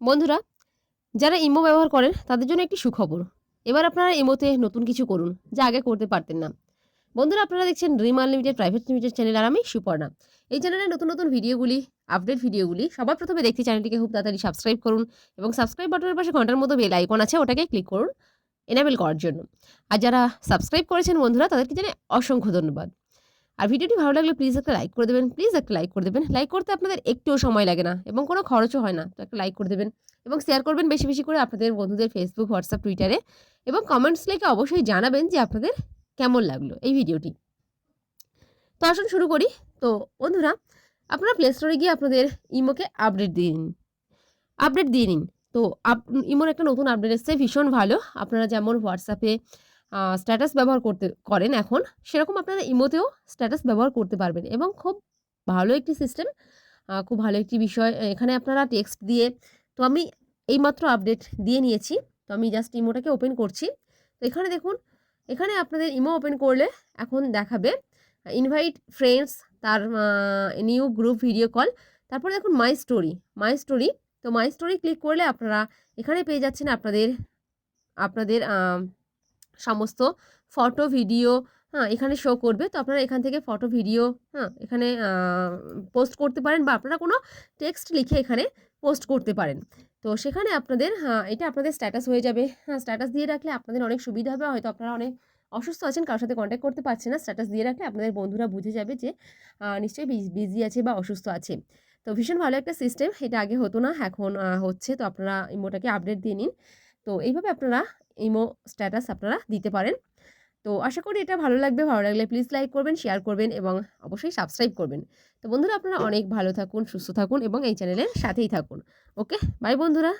বন্ধুরা, যারা ইমো ব্যবহার করেন, তাদের জন্য একটি সুখবর। এবার আপনারা ইমোতে নতুন কিছু করুন, যা আগে করতে পারতেন না। বন্ধুরা, আপনারা দেখছেন dream unlimited private limited channel আর আমি, সুপর্ণা। এই চ্যানেলে নতুন নতুন ভিডিওগুলি আপডেট ভিডিওগুলি, সবার প্রথমে দেখতে চ্যানেলটিকে খুব তাড়াতাড়ি সাবস্ক্রাইব করুন এবং সাবস্ক্রাইব বাটনের পাশে ঘণ্টার মতো বেল আইকন আছে, ওটাকে ক্লিক করুন এনাবেল করার জন্য। আর যারা সাবস্ক্রাইব করেছেন বন্ধুরা, তাদেরকে জানে অসংখ্য ধন্যবাদ। আর ভিডিওটি ভালো লাগলে প্লিজ একটা লাইক করে দেবেন প্লিজ একটা লাইক করে দেবেন। লাইক করতে আপনাদের একটুও সময় লাগে না এবং কোনো খরচও হয় না। তো একটা লাইক করে দেবেন এবং শেয়ার করবেন বেশি বেশি করে আপনাদের বন্ধুদের ফেসবুক হোয়াটসঅ্যাপ টুইটারে এবং কমেন্টস লিখে অবশ্যই জানাবেন যে আপনাদের কেমন লাগল এই ভিডিওটি। তো আসুন শুরু করি। তো বন্ধুরা, আপনারা প্লে স্টোরে গিয়ে আপনাদের ইমোকে আপডেট দিয়ে নিন। আপডেট দিয়ে নিন। তো ইমোর একটা নতুন আপডেট এসছে, ভীষণ ভালো। আপনারা যেমন হোয়াটসঅ্যাপে স্ট্যাটাস ব্যবহার করতে, করেন এখন, সেরকম আপনারা ইমোতেও স্ট্যাটাস ব্যবহার করতে পারবেন এবং খুব ভালো একটি সিস্টেম খুব ভালো একটি বিষয় এখানে আপনারা টেক্সট দিয়ে, তো আমি এইমাত্র আপডেট দিয়ে নিয়েছি, তো আমি জাস্ট ইমোটাকে ওপেন করছি, তো এখানে দেখুন, এখানে আপনাদের ইমো ওপেন করলে এখন দেখাবে ইনভাইট ফ্রেন্ডস তার নিউ গ্রুপ ভিডিও কল তারপরে দেখুন মাই স্টোরি মাই স্টোরি তো মাই স্টোরি ক্লিক করলে আপনারা এখানে পেয়ে যাচ্ছেন আপনাদের আপনাদের সমস্ত ফটো, ভিডিও হ্যাঁ এখানে শো করবে। তো আপনারা এখান থেকে ফটো, ভিডিও হ্যাঁ এখানে পোস্ট করতে পারেন বা আপনারা কোনো টেক্সট লিখে এখানে পোস্ট করতে পারেন। তো সেখানে আপনাদের হ্যাঁ এটা আপনাদের স্ট্যাটাস হয়ে যাবে। হ্যাঁ স্ট্যাটাস দিয়ে রাখলে আপনাদের অনেক সুবিধা হবে। হয়তো আপনারা অনেক অসুস্থ আছেন, কারোর সাথে কন্ট্যাক্ট করতে পারছেন না। স্ট্যাটাস দিয়ে রাখলে আপনাদের বন্ধুরা বুঝে যাবে যে নিশ্চয়ই বিজি আছে বা অসুস্থ আছে। তো ভীষণ ভালো একটা সিস্টেম এটা আগে হতো না, এখন হচ্ছে। তো আপনারা ইমোটাকে আপডেট দিয়ে নিন। তো এইভাবে আপনারা ইমো স্ট্যাটাস আপনারা দিতে পারেন। তো আশা করি এটা ভালো লাগবে। ভালো লাগলে প্লিজ লাইক করবেন শেয়ার করবেন এবং অবশ্যই সাবস্ক্রাইব করবেন। তো বন্ধুরা আপনারা অনেক ভালো থাকুন, সুস্থ থাকুন এবং এই চ্যানেলের সাথেই থাকুন। ওকে বাই বন্ধুরা।